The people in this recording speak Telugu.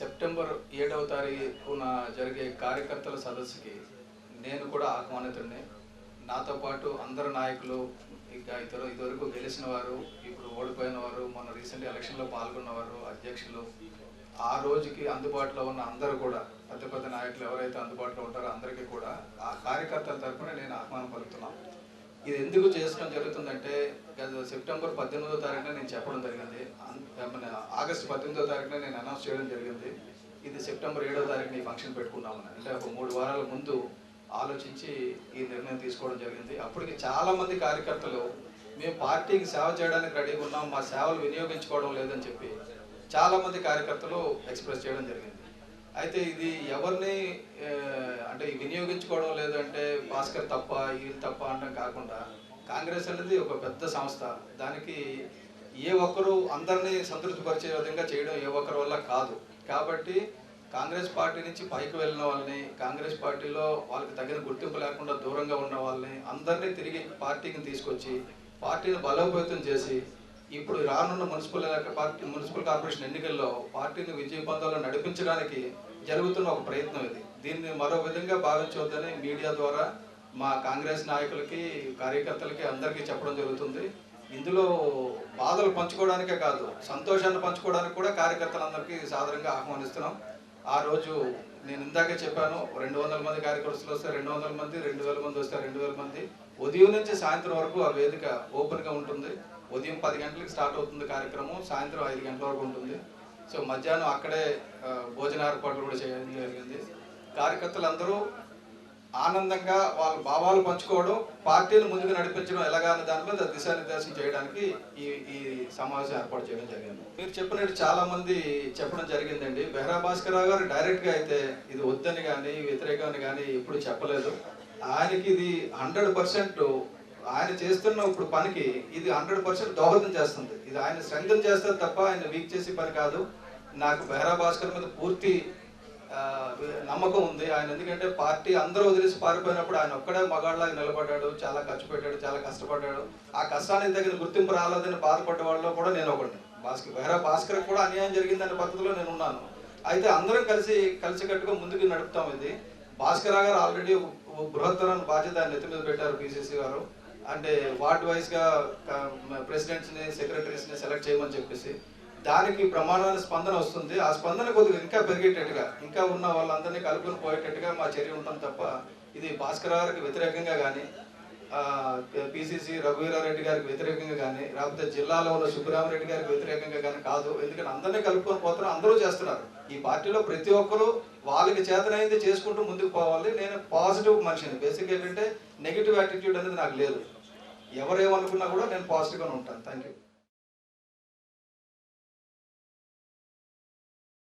సెప్టెంబర్ ఏడవ తారీఖున జరిగే కార్యకర్తల సదస్సుకి నేను కూడా ఆహ్వానితుడిని. నాతో పాటు అందరు నాయకులు ఇంకా ఇతరు ఇదివరకు గెలిచిన వారు ఇప్పుడు ఓడిపోయిన వారు మొన్న రీసెంట్ ఎలక్షన్లో పాల్గొన్నవారు అధ్యక్షులు ఆ రోజుకి అందుబాటులో ఉన్న అందరూ కూడా పెద్ద పెద్ద నాయకులు ఎవరైతే అందుబాటులో ఉంటారో అందరికీ కూడా ఆ కార్యకర్తల తరఫున నేను ఆహ్వానం పలుకుతున్నాను. ఇది ఎందుకు చేసుకోవడం జరుగుతుందంటే గత సెప్టెంబర్ పద్దెనిమిదో తారీఖున నేను చెప్పడం జరిగింది. మన ఆగస్టు పద్దెనిమిదో తారీఖున నేను అనౌన్స్ చేయడం జరిగింది. ఇది సెప్టెంబర్ ఏడో తారీఖున ఈ ఫంక్షన్ పెట్టుకున్నామని అంటే ఒక మూడు వారాల ముందు ఆలోచించి ఈ నిర్ణయం తీసుకోవడం జరిగింది. అప్పటికి చాలా మంది కార్యకర్తలు మేము పార్టీకి సేవ చేయడానికి రెడీగా ఉన్నాం మా సేవలు వినియోగించుకోవడం లేదని చెప్పి చాలా మంది కార్యకర్తలు ఎక్స్ప్రెస్ చేయడం జరిగింది. అయితే ఇది ఎవరిని అంటే వినియోగించుకోవడం లేదంటే భాస్కర్ తప్ప వీళ్ళు తప్ప అనడం కాకుండా కాంగ్రెస్ అనేది ఒక పెద్ద సంస్థ. దానికి ఏ ఒక్కరు అందరినీ సంతృప్తిపరిచే విధంగా చేయడం ఏ ఒక్కరి వల్ల కాదు. కాబట్టి కాంగ్రెస్ పార్టీ నుంచి పైకి వెళ్ళిన వాళ్ళని కాంగ్రెస్ పార్టీలో వాళ్ళకి తగిన గుర్తింపు లేకుండా దూరంగా ఉన్న వాళ్ళని అందరినీ తిరిగి పార్టీకి తీసుకొచ్చి పార్టీని బలోపేతం చేసి ఇప్పుడు రానున్న మున్సిపల్ పార్టీ మున్సిపల్ కార్పొరేషన్ ఎన్నికల్లో పార్టీని విజయ పందాల్లో నడిపించడానికి జరుగుతున్న ఒక ప్రయత్నం ఇది. దీన్ని మరో విధంగా భావించవద్దని మీడియా ద్వారా మా కాంగ్రెస్ నాయకులకి కార్యకర్తలకి అందరికీ చెప్పడం జరుగుతుంది. ఇందులో బాధలు పంచుకోవడానికే కాదు సంతోషాన్ని పంచుకోవడానికి కూడా కార్యకర్తలందరికీ సాధారణంగా ఆహ్వానిస్తున్నాం. ఆ రోజు నేను ఇందాకే చెప్పాను రెండు వందల మంది కార్యకర్తలు వస్తే రెండు వందల మంది రెండు వేల మంది వస్తే రెండు వేల మంది. ఉదయం నుంచి సాయంత్రం వరకు ఆ వేదిక ఓపెన్గా ఉంటుంది. ఉదయం పది గంటలకు స్టార్ట్ అవుతుంది కార్యక్రమం సాయంత్రం ఐదు గంటల వరకు ఉంటుంది. సో మధ్యాహ్నం అక్కడే భోజన ఏర్పాట్లు కూడా చేయడం జరిగింది. కార్యకర్తలందరూ ఆనందంగా వాళ్ళ భావాలు పంచుకోవడం పార్టీని ముందుకు నడిపించడం ఎలాగా దాని మీద దిశానిర్దేశం చేయడానికి ఈ ఈ సమావేశం ఏర్పాటు చేయడం జరిగింది. మీరు చెప్పినట్టు చాలా మంది చెప్పడం జరిగిందండి. బెహ్రా భాస్కర్ గారు డైరెక్ట్గా అయితే ఇది వద్దని కానీ వ్యతిరేకమని కానీ ఎప్పుడు చెప్పలేదు. ఆయనకి ఇది హండ్రెడ్ పర్సెంట్ ఆయన చేస్తున్న ఇప్పుడు పనికి ఇది హండ్రెడ్ పర్సెంట్ దోహదం చేస్తుంది. ఇది ఆయన స్ట్రెంగ్ చేస్తే తప్ప ఆయన వీక్ చేసే పని కాదు. నాకు బెహరా భాస్కర్ మీద పూర్తి నమ్మకం ఉంది. ఆయన ఎందుకంటే పార్టీ అందరూ వదిలేసి పారిపోయినప్పుడు ఆయన ఒక్కడే మగాళ్ళగా నిలబడ్డాడు చాలా ఖర్చు పెట్టాడు చాలా కష్టపడ్డాడు. ఆ కష్టానికి తగిన గుర్తింపు రాలేదని బాధపడ్డ వాళ్ళలో కూడా నేను ఒకటి భాస్కర్ వేరే భాస్కర్ కూడా అన్యాయం జరిగిందనే పద్ధతిలో నేను ఉన్నాను. అయితే అందరం కలిసి కలిసికట్టుగా ముందుకు నడుపుతాం ఇది. భాస్కర్ గారు ఆల్రెడీ ఒక బాధ్యత ఆయన నెత్తి మీద పెట్టారు పిసిసి గారు. అంటే వార్డ్ వైస్గా ప్రెసిడెంట్స్ని సెక్రటరీస్ని సెలెక్ట్ చేయమని చెప్పేసి. దానికి ప్రమాణాల స్పందన వస్తుంది. ఆ స్పందన కొద్దిగా ఇంకా పెరిగేటట్టుగా ఇంకా ఉన్న వాళ్ళందరినీ కలుపుకొని పోయేటట్టుగా మా చర్య ఉంటుంది తప్ప ఇది భాస్కర్ గారికి వ్యతిరేకంగా కానీ పిసిసి రఘువీరారెడ్డి గారికి వ్యతిరేకంగా కానీ లేకపోతే జిల్లాలో ఉన్న సుబ్బరామరెడ్డి గారికి వ్యతిరేకంగా కానీ కాదు. ఎందుకంటే అందరినీ కలుపుకొని పోతున్నారు అందరూ చేస్తున్నారు. ఈ పార్టీలో ప్రతి ఒక్కరూ వాళ్ళకి చేతనైంది చేసుకుంటూ ముందుకు పోవాలి. నేను పాజిటివ్ మనిషిని. బేసిక్ ఏంటంటే నెగిటివ్ యాటిట్యూడ్ అనేది నాకు లేదు. ఎవరేమనుకున్నా కూడా నేను పాజిటివ్గానే ఉంటాను. Thank you